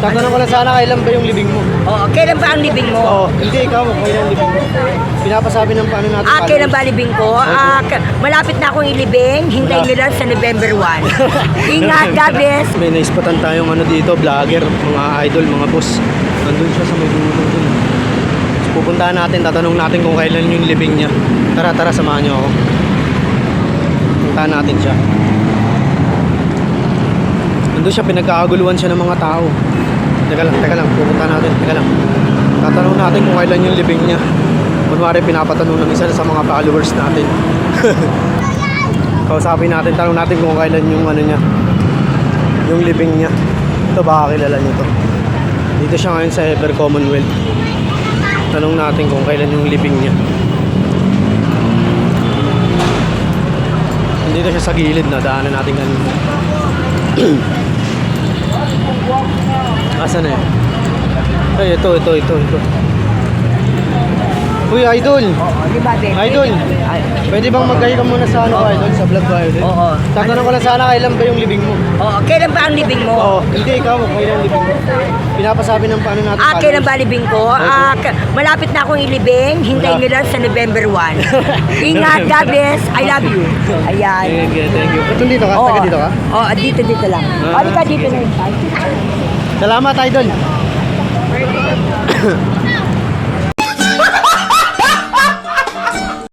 Tatanong ko lang sana kailan ba yung libing mo? Oo, kailan ba ang libing mo? Oo, hindi ikaw, kailan yung libing mo? Pinapasabi ng paano natin. Ah, kailan ba libing ko? Ah, ka- malapit na akong ilibing. Hintayin lang sa November 1. Ingat, God bless. May naispatan tayong ano dito, vlogger, mga idol, mga boss. Nandun siya sa may dulo dun. So, pupuntahan natin, tatanong natin kung kailan yung libing niya. Tara, tara, samahan niyo ako. Puntahan natin siya. Nandun siya, pinagkakaguluhan siya ng mga tao. Teka lang, teka lang, pupuntahan natin, teka lang. Tatanong natin kung kailan yung libing niya. Kunwari, pinapatanong ng isa sa mga followers natin. Kausapin natin, tanong natin kung kailan yung ano niya, yung libing niya. Ito baka kilala niyo to. Dito siya ngayon sa Ever Commonwealth. Tanong natin kung kailan yung libing niya. Nandito siya sa gilid na daanan natin kanina. Asan na yun? Ay, ito, ito, ito, ito. Uy, idol! Oo, di ba? Idol! Pwede bang magkahi ka muna sa ano, idol? Sa vlog ko, idol? Oo. Tatanong ko lang sana kailan ba yung libing mo? Oo, kailan ba ang libing mo? Oo, hindi ikaw, kailan libing mo? Pinapasabi ng paano natin. Ah, kailan ba libing ko? Ah, ka- malapit na akong ilibing. Hintayin nyo lang sa November 1. Ingat, God bless. I love you. Ayan. Thank you, thank you. Ba't dito ka? Oo. Taga dito ka? Oo, dito, dito lang. Ah, Oh, di ka dito na yun. Salamat, idol.